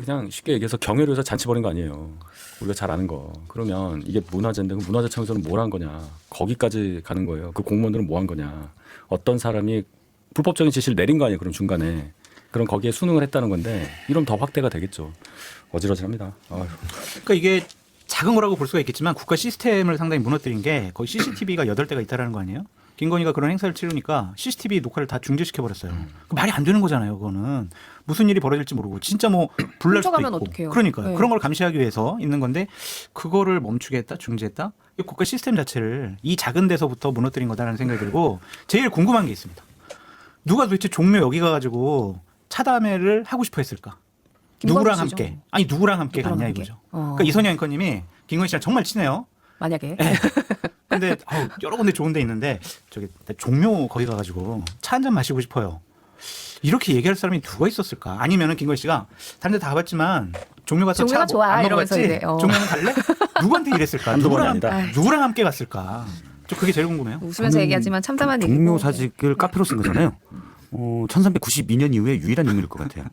그냥 쉽게 얘기해서 경회로 해서 잔치 벌인 거 아니에요. 우리가 잘 아는 거. 그러면 이게 문화재인데 그 문화재청에서는 뭘 한 거냐. 거기까지 가는 거예요. 그 공무원들은 뭐 한 거냐. 어떤 사람이 불법적인 지시를 내린 거 아니에요. 그럼 중간에. 그럼 거기에 수능을 했다는 건데 이러면 더 확대가 되겠죠. 어지러지합니다. 그러니까 이게 작은 거라고 볼 수가 있겠지만 국가 시스템을 상당히 무너뜨린 게 거의 CCTV가 여덟 대가 있다라는 거 아니에요? 김건희가 그런 행사를 치르니까 CCTV 녹화를 다 중지시켜 버렸어요. 그 말이 안 되는 거잖아요. 그거는 무슨 일이 벌어질지 모르고 진짜 뭐 불날 수도 있고. 어떡해요? 그러니까요. 네. 그런 걸 감시하기 위해서 있는 건데 그거를 멈추게 했다, 중지했다. 이 국가 시스템 자체를 이 작은 데서부터 무너뜨린 거다라는 생각이 들고 제일 궁금한 게 있습니다. 누가 도대체 종묘 여기 가가지고 차담회를 하고 싶어 했을까? 누구랑 씨죠. 함께? 아니 누구랑 함께 누구랑 갔냐 함께. 이거죠. 어. 그러니까 이선희 앵커님이 김건희 씨랑 정말 친해요. 만약에 근데 아우, 여러 군데 좋은 데 있는데 저기 나 종묘 거기 가가지고 차 한 잔 마시고 싶어요. 이렇게 얘기할 사람이 누가 있었을까? 아니면은 김건희 씨가 다른 데 다 가봤지만 종묘 가서 종묘가 차 좋아, 안 이러면서? 이제, 어. 종묘는 갈래? 누구한테 이랬을까? 한두 번이 누구랑, 아니다. 누구랑 함께 갔을까? 저 그게 제일 궁금해요. 웃으면서 얘기하지만 참담한 얘기고 종묘 사직을 카페로 쓴 거잖아요. 어, 1392년 이후에 유일한 인물일 것 같아요.